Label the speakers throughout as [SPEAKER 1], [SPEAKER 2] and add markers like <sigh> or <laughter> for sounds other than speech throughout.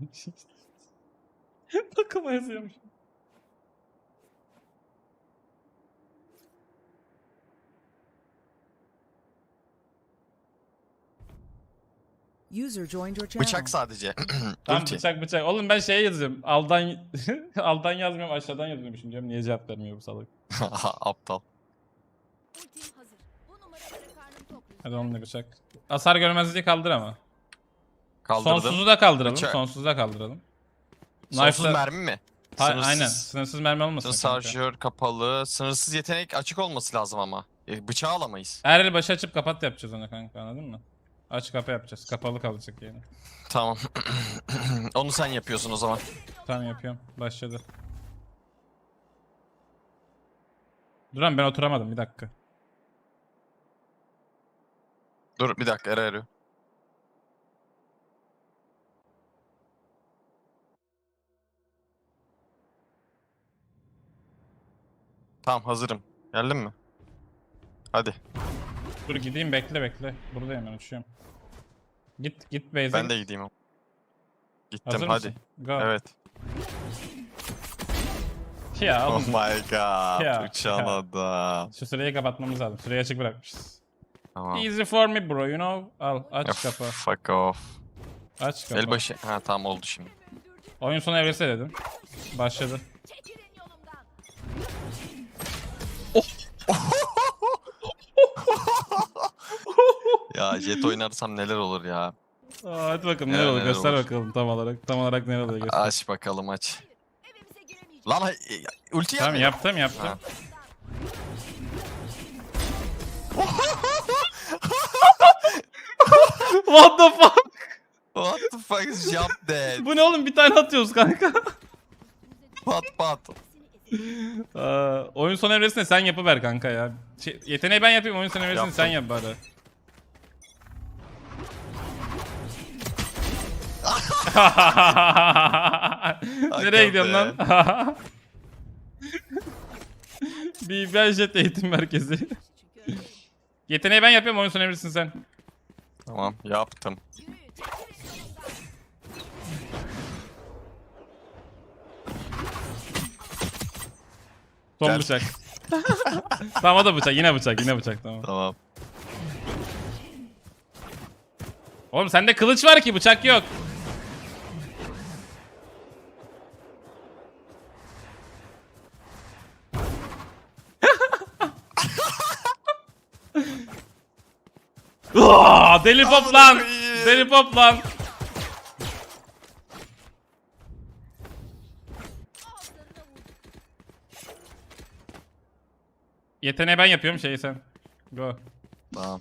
[SPEAKER 1] <laughs> Takıma yazıyormuş.
[SPEAKER 2] User joined your channel.
[SPEAKER 3] Bıçak sadece. <clears throat>
[SPEAKER 1] Tam
[SPEAKER 3] Ulti.
[SPEAKER 1] bıçak bıçak. Oğlum ben şey yazıyorum. Aldan <laughs> aldan yazmıyorum aşağıdan yazıyormuşum diyorum. Niye cevap vermiyor bu salak? <laughs>
[SPEAKER 3] Aptal.
[SPEAKER 4] Ultim hazır. Bu numaraları karnım tok.
[SPEAKER 1] Hadi onunla bıçak. Hasar görmezliği kaldır ama.
[SPEAKER 3] Kaldırdım.
[SPEAKER 1] Sonsuzu da kaldıralım.
[SPEAKER 3] Bıçak.
[SPEAKER 1] Sonsuzu da kaldıralım.
[SPEAKER 3] Sonsuz
[SPEAKER 1] Knife'la-
[SPEAKER 3] mermi mi?
[SPEAKER 1] Ha,
[SPEAKER 3] Sınırsız.
[SPEAKER 1] aynen. Sınırsız mermi olmasın.
[SPEAKER 3] Sınırsız
[SPEAKER 1] kanka.
[SPEAKER 3] şarjör kapalı. Sınırsız yetenek açık olması lazım ama. E, bıçağı alamayız.
[SPEAKER 1] Her el başı açıp kapat yapacağız ona kanka anladın mı? Aç kapa yapacağız. Kapalı kalacak yani.
[SPEAKER 3] Tamam. <clears throat> Onu sen yapıyorsun o zaman.
[SPEAKER 1] Tamam yapıyorum. Başladı. Duran ben oturamadım bir dakika.
[SPEAKER 3] Dur bir dakika Eray arıyor. Tamam hazırım. Geldin mi? Hadi.
[SPEAKER 1] Dur gideyim bekle bekle. Buradayım ben uçuyorum. Git git base'e
[SPEAKER 3] Ben de gideyim. Gittim
[SPEAKER 1] Hazır
[SPEAKER 3] hadi.
[SPEAKER 1] mısın? Go.
[SPEAKER 3] Evet.
[SPEAKER 1] Ya
[SPEAKER 3] Oh
[SPEAKER 1] oğlum
[SPEAKER 3] my god.
[SPEAKER 1] Ya,
[SPEAKER 3] Uçan
[SPEAKER 1] ya.
[SPEAKER 3] adam.
[SPEAKER 1] şu süreyi kapatmamız lazım. Süreyi açık bırakmışız.
[SPEAKER 3] Tamam.
[SPEAKER 1] Easy for me bro you know. Al aç
[SPEAKER 3] Ya,
[SPEAKER 1] kapı.
[SPEAKER 3] Fuck off.
[SPEAKER 1] Aç kapı.
[SPEAKER 3] Elbaşı. Ha tamam oldu şimdi.
[SPEAKER 1] Oyun sonu evresi dedim. Başladı.
[SPEAKER 3] Ya jet oynarsam neler olur ya.
[SPEAKER 1] Aa, hadi bakalım
[SPEAKER 3] Ya,
[SPEAKER 1] ne oluyor
[SPEAKER 3] neler
[SPEAKER 1] göster
[SPEAKER 3] olur.
[SPEAKER 1] bakalım tam olarak. Tam olarak ne oluyor göster.
[SPEAKER 3] Aç bakalım aç. Lan e, ulti
[SPEAKER 1] Tamam yaptım yaptım.
[SPEAKER 3] Ha. <laughs>
[SPEAKER 1] What the fuck?
[SPEAKER 3] What the fuck is jump dead?
[SPEAKER 1] Bu ne oğlum bir tane atıyoruz kanka.
[SPEAKER 3] Pat pat.
[SPEAKER 1] Aa, oyun son evresini sen yapıver kanka ya. Şey, yeteneği ben yapayım oyun son evresini
[SPEAKER 3] Yaptım.
[SPEAKER 1] sen yap bari. Nereye gidiyorsun lan? <laughs> bir ben jet eğitim merkezi. Yeteneği ben yapıyorum oyun evresini sen.
[SPEAKER 3] Tamam yaptım.
[SPEAKER 1] Son
[SPEAKER 3] Gel.
[SPEAKER 1] bıçak. <laughs> tamam o da bıçak yine bıçak yine bıçak tamam.
[SPEAKER 3] Tamam.
[SPEAKER 1] Oğlum sende kılıç var ki bıçak yok. Aa, deli pop lan. Deli pop lan. Yeteneği ben yapıyorum şeyi sen. Go.
[SPEAKER 3] Tamam.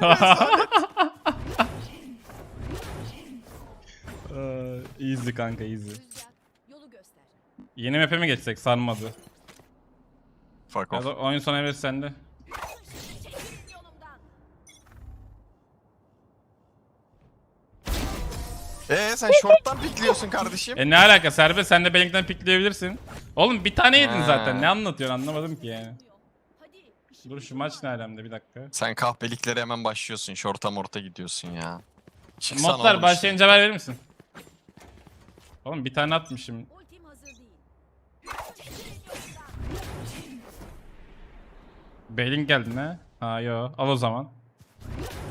[SPEAKER 1] Aa, <laughs> easy kanka easy.
[SPEAKER 4] Rüzgar, yolu göster.
[SPEAKER 1] Yeni map'e mi geçsek sarmadı.
[SPEAKER 3] Fuck off.
[SPEAKER 1] da oyun son evresi sende.
[SPEAKER 3] Ee sen short'tan pikliyorsun kardeşim.
[SPEAKER 1] E ne alaka serbest sen de benimkiden pikleyebilirsin. Oğlum bir tane yedin
[SPEAKER 3] Ha.
[SPEAKER 1] zaten ne anlatıyorsun anlamadım ki yani. Dur şu maç ne alemde bir dakika.
[SPEAKER 3] Sen kahpeliklere hemen başlıyorsun. Short'a morta gidiyorsun ya. Çıksana
[SPEAKER 1] Modlar
[SPEAKER 3] oğlum
[SPEAKER 1] başlayınca haber verir misin? Oğlum bir tane atmışım. Bailing geldi ne? Ha yo al o zaman. <laughs>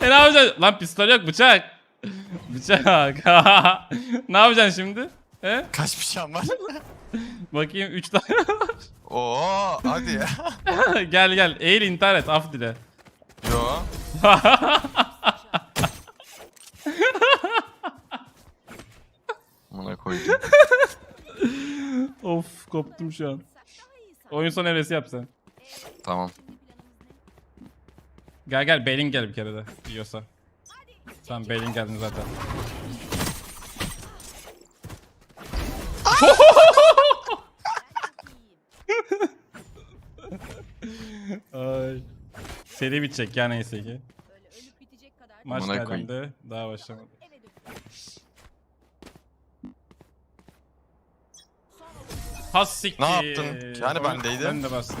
[SPEAKER 1] e ne yapacaksın? Lan pistol yok bıçak. Bıçak. <laughs> ne yapacaksın şimdi? He?
[SPEAKER 3] Kaç bıçağın var? <laughs>
[SPEAKER 1] Bakayım 3 tane var.
[SPEAKER 3] Oo hadi ya. <laughs>
[SPEAKER 1] gel gel eğil intihar et af dile.
[SPEAKER 3] Yo. <laughs> Buna koydum.
[SPEAKER 1] of koptum şu an. Oyun son evresi yap sen.
[SPEAKER 3] Tamam.
[SPEAKER 1] Gel gel Bailing gel bir kere de yiyorsa. Tamam Bailing geldin zaten. Ay. Seri bitecek ya neyse ki.
[SPEAKER 4] Öyle ölüp bitecek kadar.
[SPEAKER 1] Maç
[SPEAKER 3] Amına koyayım.
[SPEAKER 1] geldi. Daha başlamadı.
[SPEAKER 4] Eve.
[SPEAKER 1] Has siktir.
[SPEAKER 3] Ne yaptın? Yani bendeydi.
[SPEAKER 1] Ben de bastım.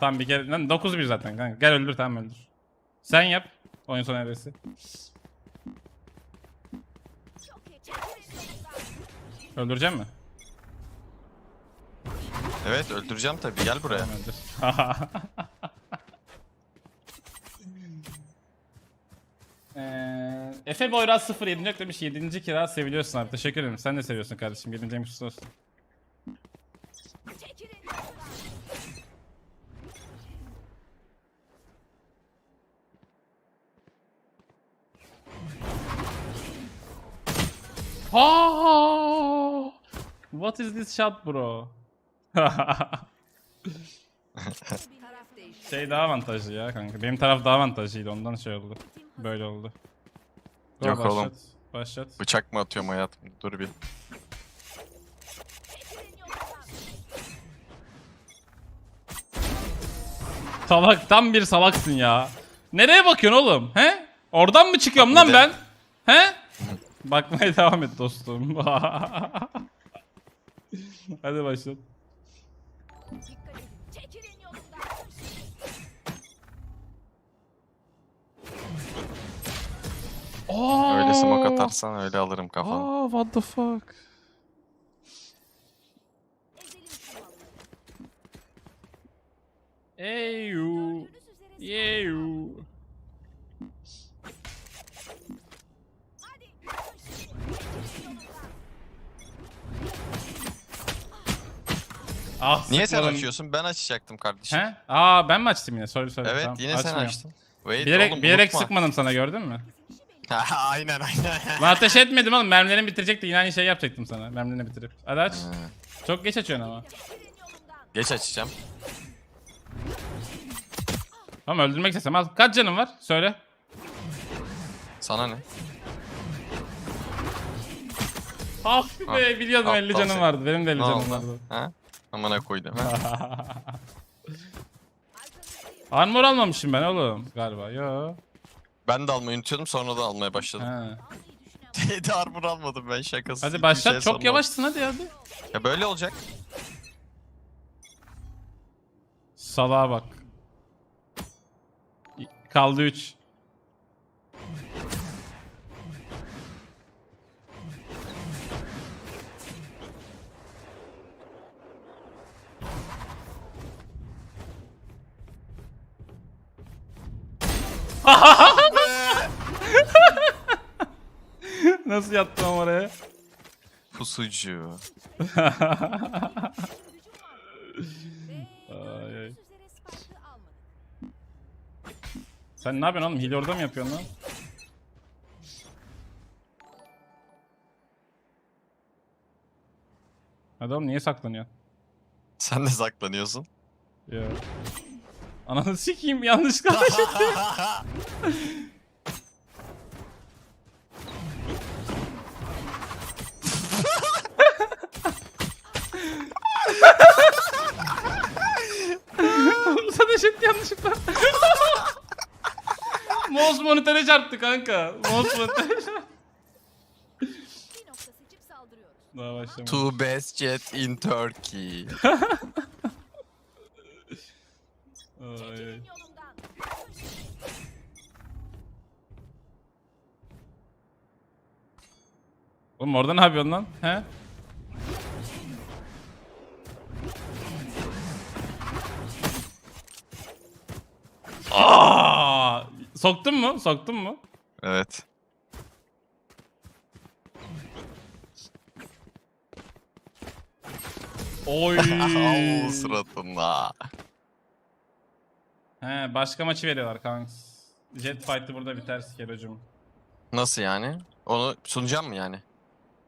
[SPEAKER 1] tamam bir kere. Lan 9-1 zaten kanka. Gel öldür tamam öldür. Sen yap. Oyun sonu evresi. Öldüreceğim mi?
[SPEAKER 3] Evet öldüreceğim tabii gel buraya.
[SPEAKER 1] Eee, <laughs> Efe Boyraz 07 yok demiş 7. kira seviliyorsun abi teşekkür ederim sen de seviyorsun kardeşim 7. ayın kutlu olsun. Ha! What is this shot bro? <laughs> Şey daha avantajlı ya kanka. Benim taraf daha avantajlıydı ondan şey oldu. Böyle oldu. Go,
[SPEAKER 3] Yok
[SPEAKER 1] başlat,
[SPEAKER 3] oğlum.
[SPEAKER 1] Başlat.
[SPEAKER 3] Bıçak mı atıyorum hayatım? Dur bir.
[SPEAKER 1] Salak tam bir salaksın ya. Nereye bakıyorsun oğlum? He? Oradan mı çıkıyorum lan ben? He? Bakmaya devam et dostum. <laughs> Hadi başlat. Aa!
[SPEAKER 3] Öyle smoke atarsan öyle alırım kafanı.
[SPEAKER 1] Aa, what the fuck? Eyu. Yeyu. Ah,
[SPEAKER 3] Niye sen
[SPEAKER 1] sıkmadım.
[SPEAKER 3] açıyorsun? Ben açacaktım kardeşim.
[SPEAKER 1] He? Aa ben mi açtım yine? Sorry sorry.
[SPEAKER 3] Evet
[SPEAKER 1] tamam.
[SPEAKER 3] yine sen
[SPEAKER 1] Açmıyorum.
[SPEAKER 3] açtın. Wait
[SPEAKER 1] Bilerek,
[SPEAKER 3] oğlum
[SPEAKER 1] bilerek
[SPEAKER 3] unutma.
[SPEAKER 1] sıkmadım sana gördün mü? <laughs>
[SPEAKER 3] Aynen aynen.
[SPEAKER 1] Lan ateş etmedim oğlum. Mermilerini bitirecekti. Yine aynı şey yapacaktım sana. Mermilerini bitirip. Hadi aç. Çok geç açıyorsun ama.
[SPEAKER 3] Geç açacağım.
[SPEAKER 1] Tamam öldürmek istesem al. Kaç canın var? Söyle.
[SPEAKER 3] Sana ne?
[SPEAKER 1] Ah be biliyordum
[SPEAKER 3] Aptal
[SPEAKER 1] 50 canım
[SPEAKER 3] sen.
[SPEAKER 1] vardı. Benim de 50
[SPEAKER 3] Ne
[SPEAKER 1] canım
[SPEAKER 3] oldu?
[SPEAKER 1] vardı.
[SPEAKER 3] Ha? Amına koydum. <laughs>
[SPEAKER 1] Armor almamışım ben oğlum. Galiba. Yo.
[SPEAKER 3] Ben de almayı unutuyordum sonra da almaya başladım. <laughs>
[SPEAKER 4] Düşünen
[SPEAKER 3] Tedi armor almadım ben şakası.
[SPEAKER 1] Hadi başlat.
[SPEAKER 3] şey
[SPEAKER 1] Çok yavaşsın hadi hadi.
[SPEAKER 3] Ya böyle olacak.
[SPEAKER 1] Salağa bak. Kaldı 3. <laughs> Nasıl yattım oraya?
[SPEAKER 3] Pusucu. <laughs>
[SPEAKER 1] Ay, ay. Sen ne yapıyorsun oğlum? Hile orada mı yapıyorsun lan? Oğlum niye saklanıyorsun?
[SPEAKER 3] Sen de saklanıyorsun.
[SPEAKER 1] Ya. Ananı sikeyim yanlışlıkla ateş ettim. Sana ateş etti yanlışlıkla. Mouse monitöre çarptı kanka. Mouse monitöre çarptı. Daha başlamadı.
[SPEAKER 3] Two best jet in Turkey. <laughs>
[SPEAKER 1] Ay. Oğlum orada ne yapıyorsun lan? He? Aa! Soktun mu? Soktun mu?
[SPEAKER 3] Evet.
[SPEAKER 1] Oy. <laughs>
[SPEAKER 3] Al suratına.
[SPEAKER 1] He, başka maçı veriyorlar kanks. Jet fight'ı burada biter skerocum.
[SPEAKER 3] Nasıl yani? Onu sunacağım mı yani?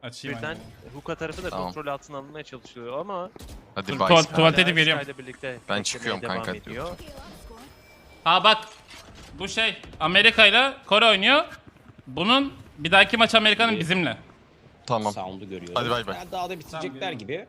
[SPEAKER 1] Açayım
[SPEAKER 2] Birden
[SPEAKER 1] hani.
[SPEAKER 2] Huka tarafı da
[SPEAKER 3] Tamam.
[SPEAKER 2] kontrol altına alınmaya çalışıyor ama
[SPEAKER 3] Hadi
[SPEAKER 1] Dur,
[SPEAKER 3] bye.
[SPEAKER 1] tuval- tuvalete geliyorum.
[SPEAKER 2] Sky'la birlikte
[SPEAKER 3] Ben
[SPEAKER 2] beklemeye
[SPEAKER 3] çıkıyorum
[SPEAKER 2] devam
[SPEAKER 3] kanka,
[SPEAKER 2] ediyor.
[SPEAKER 1] Ha bak. Bu şey Amerika ile Kore oynuyor. Bunun bir dahaki maç Amerika'nın bizimle.
[SPEAKER 3] Tamam.
[SPEAKER 5] Sound'u görüyorum.
[SPEAKER 3] Hadi bay bay.
[SPEAKER 5] Yani daha da bitirecekler
[SPEAKER 1] Tamam,
[SPEAKER 5] gibi.